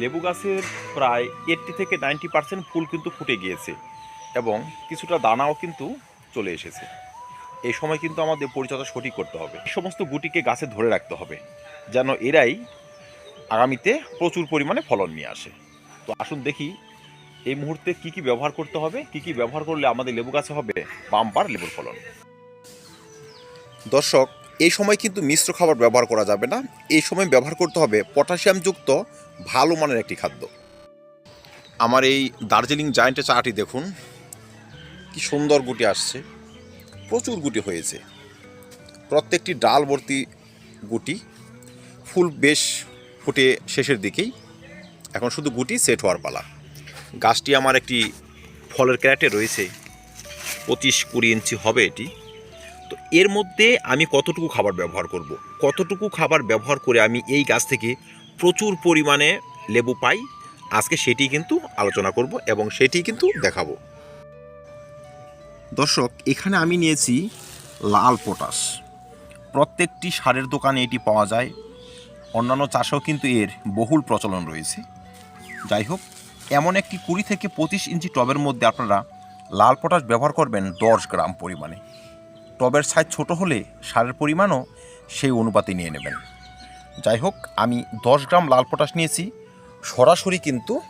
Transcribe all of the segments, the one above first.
লেবু গাছের প্রায় এইট্টি থেকে নাইনটি পার্সেন্ট ফুল কিন্তু ফুটে গিয়েছে এবং কিছুটা দানাও কিন্তু চলে এসেছে। এই সময় কিন্তু আমাদের পরিচর্যা সঠিক করতে হবে। সমস্ত গুটিকে গাছে ধরে রাখতে হবে যেন এরাই আগামীতে প্রচুর পরিমাণে ফলন নিয়ে আসে। তো আসুন দেখি এই মুহূর্তে কি কি ব্যবহার করতে হবে, কি কি ব্যবহার করলে আমাদের লেবু গাছে হবে বাম্পার লেবুর ফলন। দর্শক এই সময় কিন্তু মিশ্র খাবার ব্যবহার করা যাবে না। এই সময় ব্যবহার করতে হবে পটাশিয়ামযুক্ত ভালো মানের একটি খাদ্য। আমার এই দার্জিলিং জায়েন্টের চাটি দেখুন। কি সুন্দর গুটি আসছে। প্রচুর গুটি হয়েছে। প্রত্যেকটি ডাল ভর্তি গুটি ফুল বেশ ফুটে শেষের দিকেই। এখন শুধু গুটি সেট হওয়ার পালা। গাছটি আমার একটি ফলের ক্যারেটে রয়েছে। পঁচিশ কুড়ি ইঞ্চি হবে এটি। এর মধ্যে আমি কতটুকু খাবার ব্যবহার করব। কতটুকু খাবার ব্যবহার করে আমি এই গাছ থেকে প্রচুর পরিমাণে লেবু পাই? আজকে সেটি কিন্তু আলোচনা করব এবং সেটি কিন্তু দেখাবো। দর্শক, এখানে আমি নিয়েছি লাল পটাশ। প্রত্যেকটি সারের দোকানে এটি পাওয়া যায়। অন্যান্য চাষেও কিন্তু এর বহুল প্রচলন রয়েছে। যাই হোক, এমন একটি কুড়ি থেকে পঁচিশ ইঞ্চি টবের মধ্যে আপনারা লাল পটাশ ব্যবহার করবেন দশ গ্রাম পরিমাণে। টবের সাইজ ছোট হলে সারের পরিমাণও সেই অনুপাতে নিয়ে নেবেন। যাই হোক, আমি দশ গ্রাম লাল পটাশ নিয়েছি। সরাসরি কিন্তু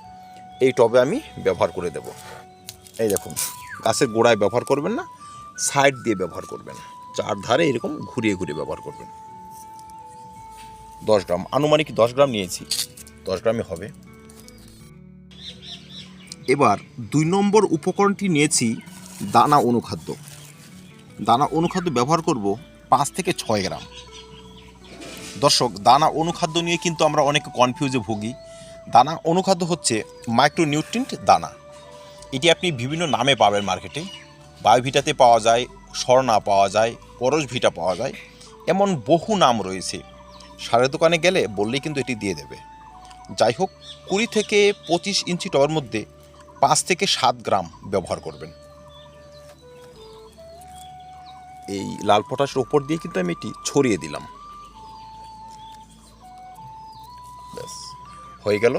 এই টবে আমি ব্যবহার করে দেব। এই দেখুন, গাছের গোড়ায় ব্যবহার করবেন না, সাইড দিয়ে ব্যবহার করবেন। চার ধারে এরকম ঘুরিয়ে ঘুরিয়ে ব্যবহার করবেন। দশ গ্রাম, আনুমানিক দশ গ্রাম নিয়েছি। দশ গ্রামই হবে। এবার দুই নম্বর উপকরণটি নিয়েছি দানা অনুখাদ্য। দানা অনুখাদ্য ব্যবহার করব পাঁচ থেকে ছয় গ্রাম। দর্শক, দানা অনুখাদ্য নিয়ে কিন্তু আমরা অনেক কনফিউজে ভুগি। দানা অনুখাদ্য হচ্ছে মাইক্রোনিউট্রিয়েন্ট দানা। এটি আপনি বিভিন্ন নামে পাবেন মার্কেটে বায়োভিটাতে পাওয়া যায় স্বর্ণা পাওয়া যায় পরশ ভিটা পাওয়া যায়। এমন বহু নাম রয়েছে। সারের দোকানে গেলে বললেই কিন্তু এটি দিয়ে দেবে। যাই হোক, কুড়ি থেকে পঁচিশ ইঞ্চি টবের মধ্যে পাঁচ থেকে সাত গ্রাম ব্যবহার করবেন। এই লাল পটাশের ওপর দিয়ে কিন্তু আমি এটি ছড়িয়ে দিলাম। ব্যাস, হয়ে গেল।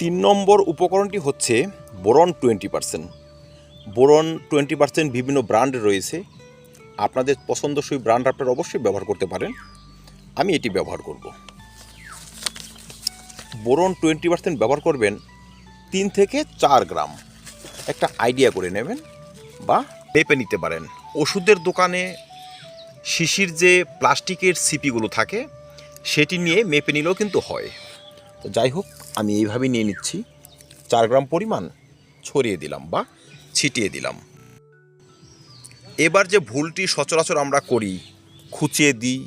তিন নম্বর উপকরণটি হচ্ছে boron twenty percent. Boron twenty percent বিভিন্ন ব্র্যান্ড রয়েছে। আপনাদের পছন্দসই ব্র্যান্ড আপনারা অবশ্যই ব্যবহার করতে পারেন। আমি এটি ব্যবহার করব। বোরন টোয়েন্টি পার্সেন্ট ব্যবহার করবেন তিন থেকে চার গ্রাম। একটা আইডিয়া করে নেবেন বা মেপে নিতে পারেন। ওষুধের দোকানে শিশির যে প্লাস্টিকের সিপিগুলো থাকে, সেটি নিয়ে মেপে নিলেও কিন্তু হয়। তো যাই হোক, আমি এইভাবে নিয়ে নিচ্ছি। চার গ্রাম পরিমাণ ছড়িয়ে দিলাম বা ছিটিয়ে দিলাম। এবার যে ভুলটি সচরাচর আমরা করি, খুঁচিয়ে দিই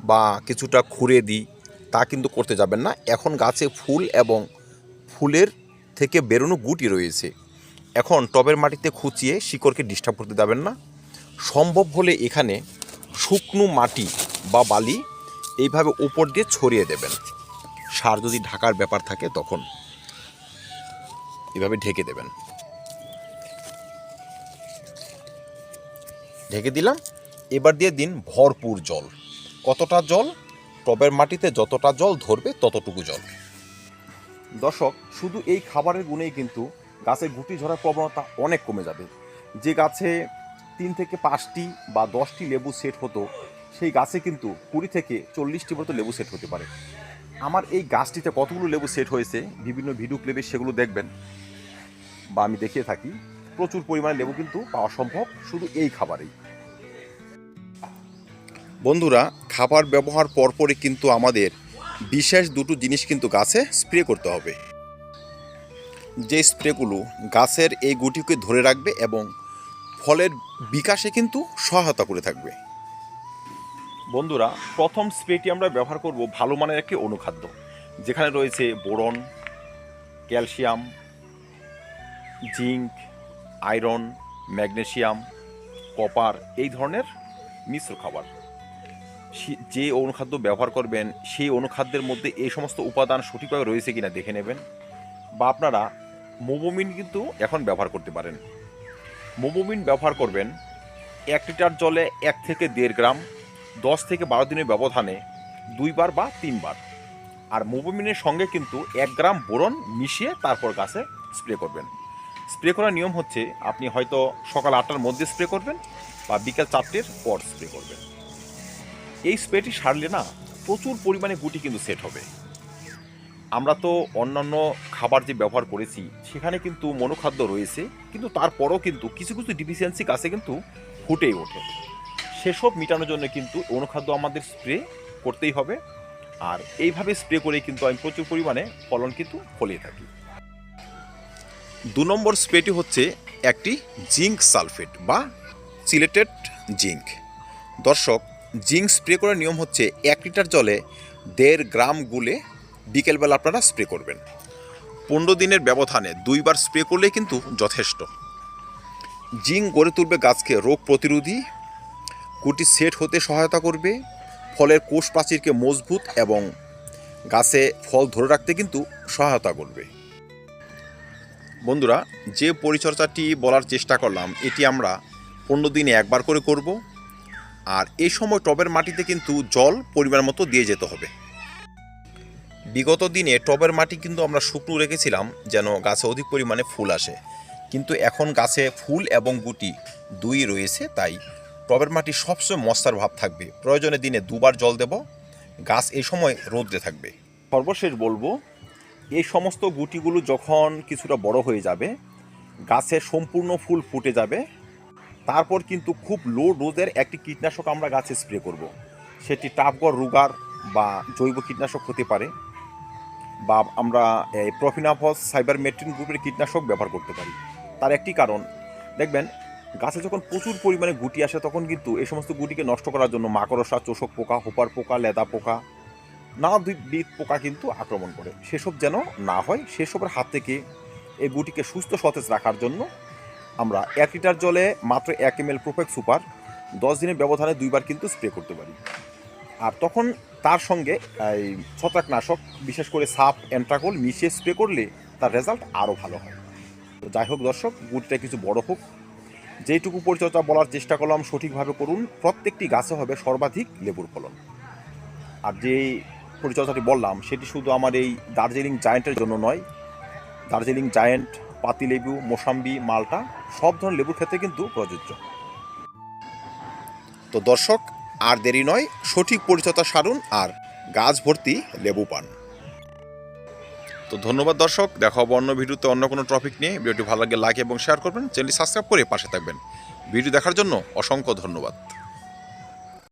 বা কিছুটা খুঁড়ে দিই, তা কিন্তু করতে যাবেন না। এখন গাছে ফুল এবং ফুলের থেকে বেরোনো গুটি রয়েছে। এখন টবের মাটিতে খুঁচিয়ে শিকড়কে ডিস্টার্ব করতে যাবেন না। সম্ভব হলে এখানে শুকনো মাটি বা বালি এইভাবে উপর দিয়ে ছড়িয়ে দেবেন। সার যদি ঢাকার ব্যাপার থাকে তখন এভাবে ঢেকে দেবেন। ঢেকে দিলাম। এবার দিয়ে দিন ভরপুর জল। কতটা জল? টবের মাটিতে যতটা জল ধরবে ততটুকু জল। দর্শক, শুধু এই খাবারের গুণেই কিন্তু গাছের গুটি ঝরার প্রবণতা অনেক কমে যাবে। যে গাছে তিন থেকে পাঁচটি বা দশটি লেবু সেট হতো, সেই গাছে কিন্তু কুড়ি থেকে চল্লিশটি মতো লেবু সেট হতে পারে। আমার এই গাছটিতে কতগুলো লেবু সেট হয়েছে, বিভিন্ন ভিডিও ক্লিপে সেগুলো দেখবেন বা আমি দেখিয়ে থাকি। প্রচুর পরিমাণে লেবু কিন্তু পাওয়া সম্ভব শুধু এই খাবারেই। বন্ধুরা, খাবার ব্যবহার পরপরই কিন্তু আমাদের বিশেষ দুটো জিনিস কিন্তু গাছে স্প্রে করতে হবে। যে স্প্রেগুলো গাছের এই গুটিকে ধরে রাখবে এবং ফলের বিকাশে কিন্তু সহায়তা করে থাকবে। বন্ধুরা, প্রথম স্প্রেটি আমরা ব্যবহার করব ভালো মানের একটি অনুখাদ্য, যেখানে রয়েছে boron, calcium, zinc, iron magnesium copper, এই ধরনের মিশ্র খাবার। যে অনুখাদ্য ব্যবহার করবেন, সেই অনুখাদ্যের মধ্যে এই সমস্ত উপাদান সঠিকভাবে রয়েছে কিনা দেখে নেবেন বা আপনারা মোবোমিন কিন্তু এখন ব্যবহার করতে পারেন। মোবোমিন ব্যবহার করবেন এক লিটার জলে এক থেকে দেড় গ্রাম, দশ থেকে বারো দিনের ব্যবধানে দুইবার বা তিনবার। আর মোবোমিনের সঙ্গে কিন্তু এক গ্রাম বোরন মিশিয়ে তারপর গাছে স্প্রে করবেন। স্প্রে করার নিয়ম হচ্ছে আপনি হয়তো সকাল আটটার মধ্যে স্প্রে করবেন বা বিকেল চারটের পর স্প্রে করবেন। এই স্প্রেটি সারলে না প্রচুর পরিমাণে গুটি কিন্তু সেট হবে। আমরা তো অন্যান্য খাবার যে ব্যবহার করেছি, সেখানে কিন্তু মনোখাদ্য রয়েছে, কিন্তু তারপরও কিন্তু কিছু কিছু ডিফিসিয়েন্সি গাছে কিন্তু ফুটেই ওঠে। সেসব মেটানোর জন্য কিন্তু অনুখাদ্য আমাদের স্প্রে করতেই হবে। আর এইভাবে স্প্রে করে কিন্তু আমি প্রচুর পরিমাণে ফলন কিন্তু ফলিয়ে থাকি। দু নম্বর স্প্রেটি হচ্ছে একটি জিঙ্ক সালফেট বা সিলেটেড জিঙ্ক দর্শক জিঙ্ক স্প্রে করার নিয়ম হচ্ছে এক লিটার জলে দেড় গ্রাম গুলে বিকেলবেলা আপনারা স্প্রে করবেন। পনেরো দিনের ব্যবধানে দুইবার স্প্রে করলে কিন্তু যথেষ্ট। জিঙ্ক গড়ে তুলবে গাছকে রোগ প্রতিরোধী, কুটি সেট হতে সহায়তা করবে, ফলের কোষ প্রাচীরকে মজবুত এবং গাছে ফল ধরে রাখতে কিন্তু সহায়তা করবে। বন্ধুরা, যে পরিচর্যাটি বলার চেষ্টা করলাম, এটি আমরা পনেরো দিনে একবার করে করব। আর এই সময় টবের মাটিতে কিন্তু জল পরিমাণ মতো দিয়ে যেতে হবে। বিগত দিনে টবের মাটি কিন্তু আমরা শুকনো রেখেছিলাম, যেন গাছে অধিক পরিমাণে ফুল আসে। কিন্তু এখন গাছে ফুল এবং গুটি দুই রয়েছে, তাই টবের মাটি সবসময় মশার ভাব থাকবে। প্রয়োজনে দিনে দুবার জল দেব, গাছ এই সময় রোদ্রে থাকবে। সর্বশেষ বলব, এই সমস্ত গুটিগুলো যখন কিছুটা বড় হয়ে যাবে, গাছে সম্পূর্ণ ফুল ফুটে যাবে। তারপর কিন্তু খুব লো ডোজের একটি কীটনাশক আমরা গাছে স্প্রে করব। সেটি টাপগড় রুগার বা জৈব কীটনাশক হতে পারে। বা আমরা প্রফিনাফস সাইবারমেট্রিন গ্রুপের কীটনাশক ব্যবহার করতে পারি। তার একটি কারণ, দেখবেন, গাছে যখন প্রচুর পরিমাণে গুটি আসে, তখন কিন্তু এই সমস্ত গুটিকে নষ্ট করার জন্য মাকড়সা, চোষক পোকা, হোপার পোকা, লেদা পোকা নানা বিধ পোকা কিন্তু আক্রমণ করে। সেসব যেন না হয়, সেসবের হাত থেকে এই গুটিকে সুস্থ সতেজ রাখার জন্য আমরা এক লিটার জলে মাত্র এক এম এল প্রোপেক সুপার দশ দিনের ব্যবধানে দুইবার কিন্তু স্প্রে করতে পারি। আর তখন তার সঙ্গে এই ছত্রাকনাশক, বিশেষ করে সাপ অ্যান্ট্রাকোল মিশিয়ে স্প্রে করলে তার রেজাল্ট আরও ভালো হয়। তো যাই হোক দর্শক গুটিটা কিছু বড় হোক। যেইটুকু পরিচর্যা বলার চেষ্টা করলাম, সঠিকভাবে করুন। প্রত্যেকটি গাছে হবে সর্বাধিক লেবুর ফলন। আর যে পরিচর্যাটি বললাম, সেটি শুধু আমার এই দার্জিলিং জায়েন্টের জন্য নয়, দার্জিলিং জায়েন্ট পাতিলেবু মোসাম্বি, মালটা, সব ধরনের লেবুর ক্ষেত্রে কিন্তু প্রযোজ্য। তো দর্শক আর দেরি নয়, সঠিক পরিচর্যা সারুন আর গাছ ভর্তি লেবু পান। তো ধন্যবাদ দর্শক, দেখা হবে অন্য ভিডিওতে অন্য কোনো টপিক নিয়ে। ভিডিওটি ভালো লাগে লাইক এবং শেয়ার করবেন। চ্যানেলটি সাবস্ক্রাইব করে পাশে থাকবেন। ভিডিও দেখার জন্য অসংখ্য ধন্যবাদ।